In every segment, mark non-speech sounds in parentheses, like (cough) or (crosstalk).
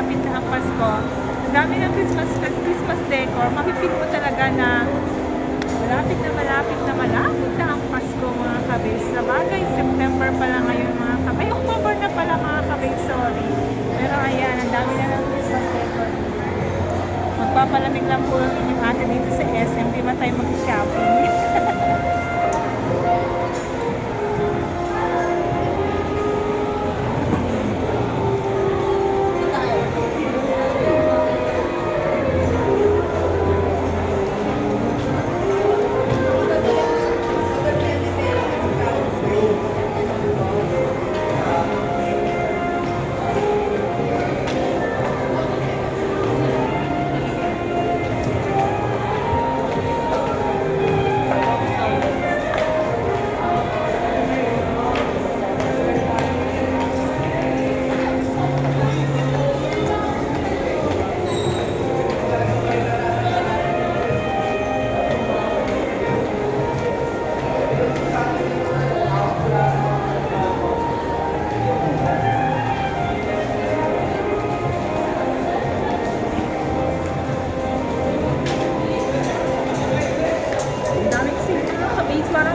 malapit na ang Pasko, ang dami ng Christmas, Christmas decor, makikita mo talaga na malapit na malapit na malapit na ang Pasko mga kabis. Sa bagay, September pa lang ngayon mga kabis. Ay, October na pala mga kabis, sorry. Pero ayan, ang dami na ng Christmas decor. Magpapalamig lang po yung inyong ate dito sa SM, di mag-shopping? (laughs)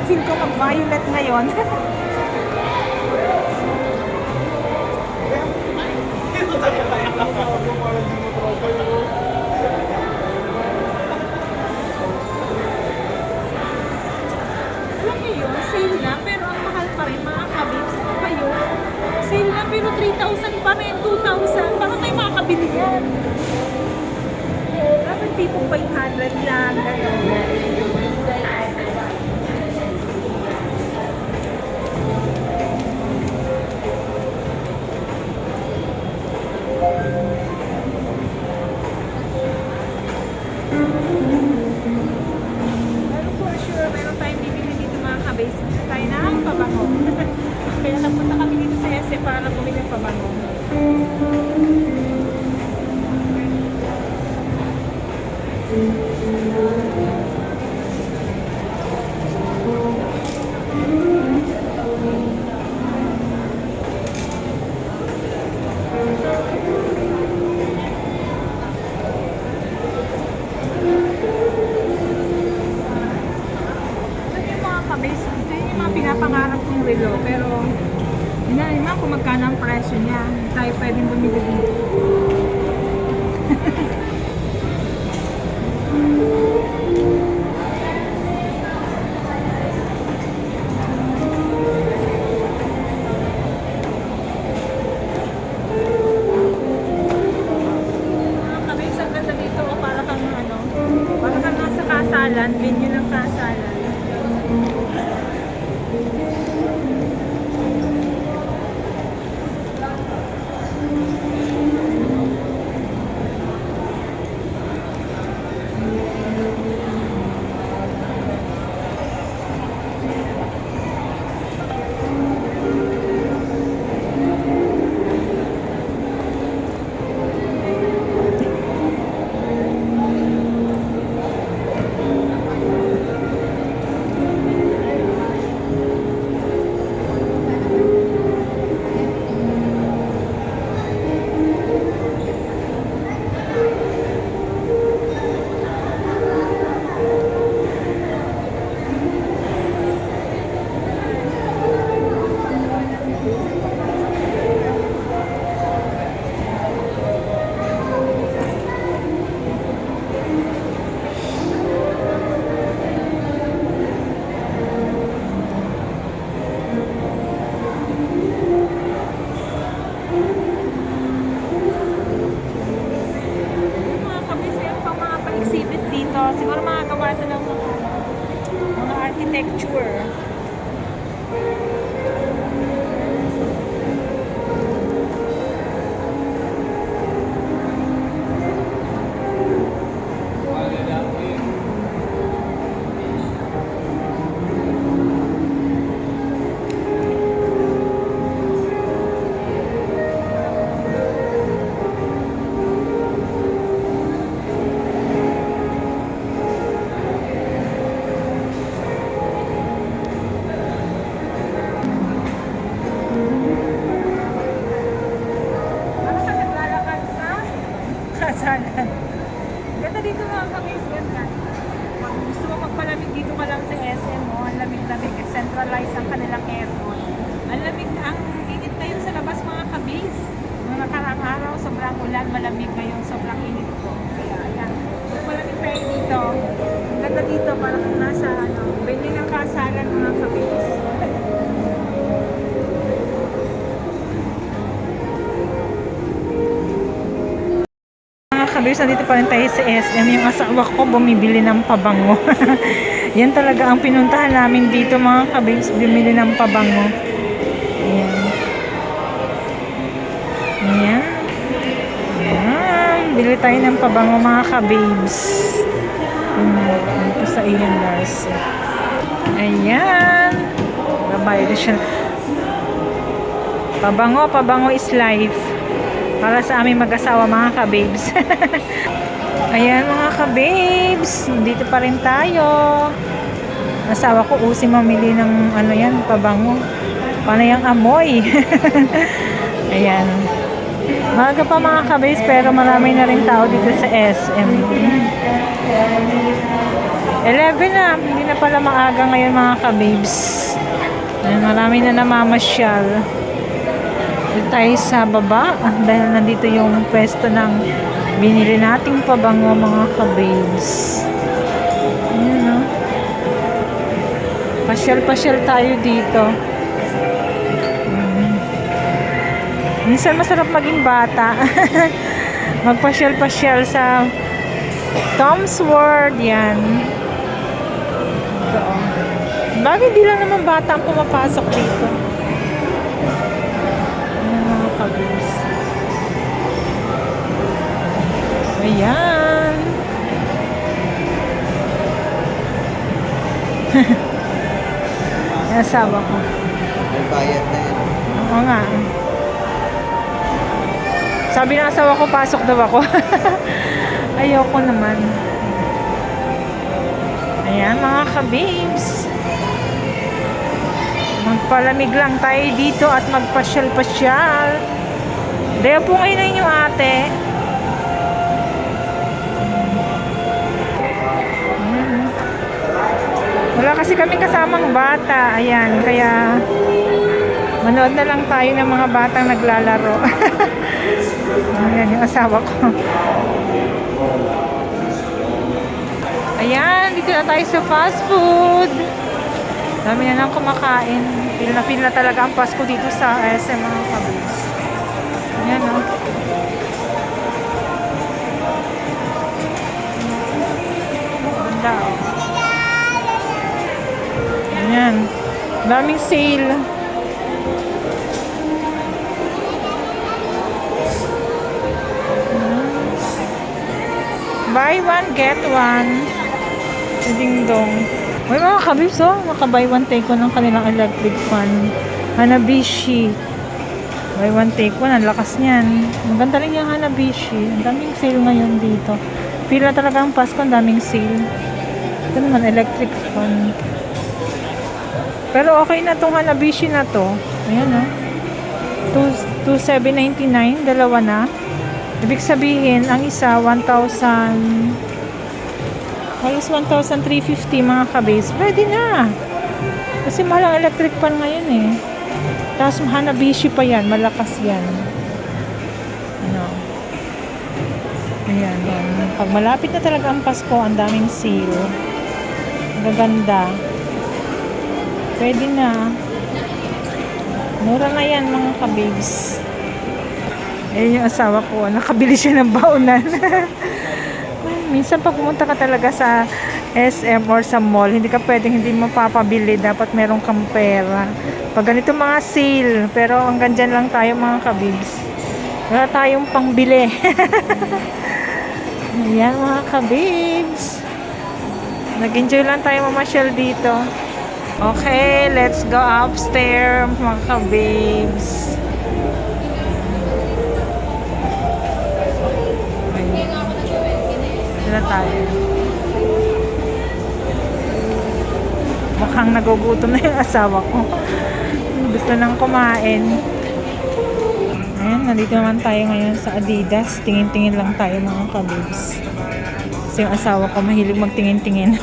Parang silko mag-violet ngayon. Alam niyo yun, sale na, pero ang mahal pa rin mga kabis. Ano ba yun? Sale na, pero 3,000 pa rin, 2,000. Baka may makakabili yan. Dapat tipong 500 lang. Ganun. Mga Siguro mga gawa ito ng mga architecture. Ulan, malamig ngayon, sobrang init ko. Kaya, ayan. Magpalamig tayo dito. Ganda dito, parang nasa, ano, bending ng kasalan mga kabis. Mga kabis, nandito pa rin tayo sa SM. Yung asawa ko bumibili ng pabango. (laughs) Yan talaga ang pinuntahan namin dito mga kabis, bumili ng pabango. Bili tayo ng pabango mga kabibs. Ayan. Dito sa Ian Garcia. Ayan. Babayad na siya. Pabango, pabango is life. Para sa aming mag-asawa mga kababes. (laughs) Ayan mga kababes. Dito pa rin tayo. Asawa ko usi mamili ng ano yan, pabango. Panay ang amoy. (laughs) Ayan. Maaga pa mga kababes pero marami na rin tao dito sa SM. 11 na. Hindi na pala maaga ngayon mga kababes. Ayan, marami na namamasyal. Dito tayo sa baba ah, dahil nandito yung pwesto ng binili nating pabango mga kababes. Ayan no. Pasyal-pasyal tayo dito. Minsan masarap maging bata. (laughs) Magpasyal-pasyal sa Tom's World. Yan. Oh. Bagay di lang naman bata ang pumapasok dito. Ayan mga kabus. Ayan. (laughs) Yung asawa ko. May bayad na yan. Oo nga. Sabi ng asawa ko, pasok daw ako. (laughs) Ayoko naman. Ayan, mga kabibs. Magpalamig lang tayo dito at magpasyal-pasyal. Deo po ngayon na inyong ate. Mm. Wala kasi kami kasamang bata. Ayan, kaya manood na lang tayo ng mga batang naglalaro. (laughs) Ayan yung asawa ko. Ayan, dito na tayo sa fast food. Dami na nang kumakain. Pila na pila talaga ang Pasko dito sa SM mga kabis. Ayan o. Ganda o. Ayan. Daming sale. Buy one, get one. Ding dong. May mga kabibs oh. Maka-buy one, take one ng kanilang electric fan. Hanabishi. Buy one, take one. Ang lakas niyan. Maganda rin yung Hanabishi. Ang daming sale ngayon dito. Feel na talaga ang Pasko. Ang daming sale. Ito naman, electric fan. Pero okay na tong Hanabishi na to. Ayan oh. 2,799. Dalawa na. Ibig sabihin, ang isa 1,000 halos 1,350 mga kabase. Pwede na. Kasi mahal electric pan ngayon eh. Tapos Hanabishi pa yan. Malakas yan. Ano. Ayan, yan. Pag malapit na talaga ang Pasko, ang daming sale. Gaganda. Pwede na. Mura na yan mga kababes. Ayun yung asawa ko. Nakabili siya ng baonan. (laughs) Minsan pag pumunta ka talaga sa SM or sa mall, hindi ka pwedeng hindi mo papabili. Dapat meron kang pera. Pag ganito mga sale, pero hanggang dyan lang tayo mga kabibs. Wala tayong pangbili. (laughs) Ayan mga kabibs. Nag-enjoy lang tayo mamasyal dito. Okay, let's go upstairs mga kabibs. Sila tayo. Mukhang nagugutom na yung asawa ko. Gusto nang kumain. Ayan, nandito naman tayo ngayon sa Adidas. Tingin-tingin lang tayo mga kabibs. Kasi yung asawa ko mahilig magtingin-tingin.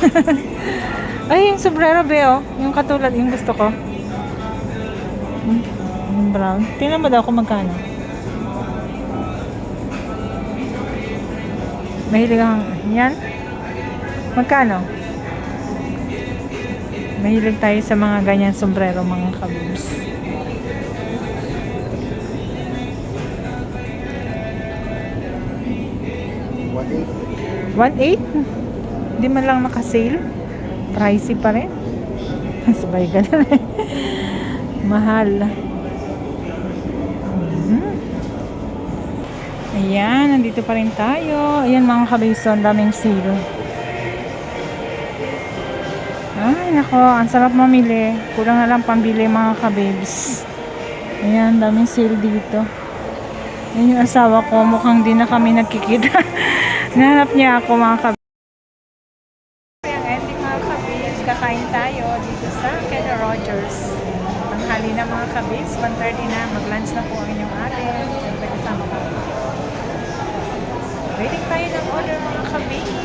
(laughs) Ay, yung sombrero be, oh. Yung katulad, yung gusto ko. Hmm, brown. Tingnan mo daw kung magkano. Mahilig ang... Yan? Magkano? Mahilig tayo sa mga ganyan sombrero, mga kabibs. What eight? 1.8? Hindi man lang naka-sale. Pricey pa rin. (laughs) Sabay ganun eh. (laughs) Mahal. Mhm. Ayan, nandito pa rin tayo. Ayan mga kabiso, ang daming sale. Ay, nako, ang sarap mamili. Kulang na lang pambili mga kabibs. Ayan, daming sale dito. Yan yung asawa ko, mukhang di na kami nagkikita. (laughs) Nahanap niya ako mga kabibs. Ang ending mga kabibs, kakain tayo dito sa Kenny Rogers. Tanghali na mga kabibs, 1.30 na, mag-lunch na po ang inyong ate. Siyempre kasama ko. Waiting tayo ng order mga kabibs.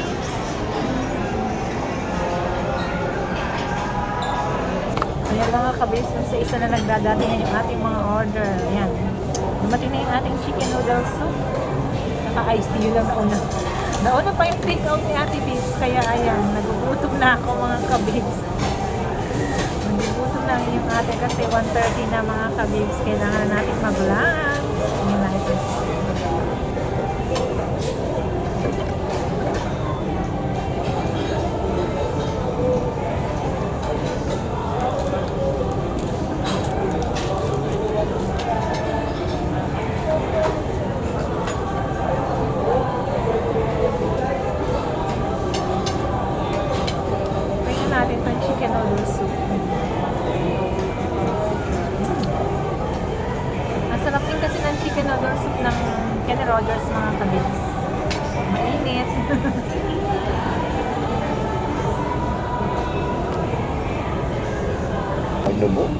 Ayan mga kabibs, sa isa na nagdadating yung ating mga order. Ayan. Dumating na yung ating chicken noodle soup. Saka iced tea lang nauna. Nauna pa yung take out ni Ate Bibs. Kaya ayan, nagugutom na ako mga kabibs. Nagugutom na yung ate kasi 1.30 na mga kabibs. Kailangan na natin mag-lunch. Ayan na ito. Rogers mga kabibs. Mainit. Ano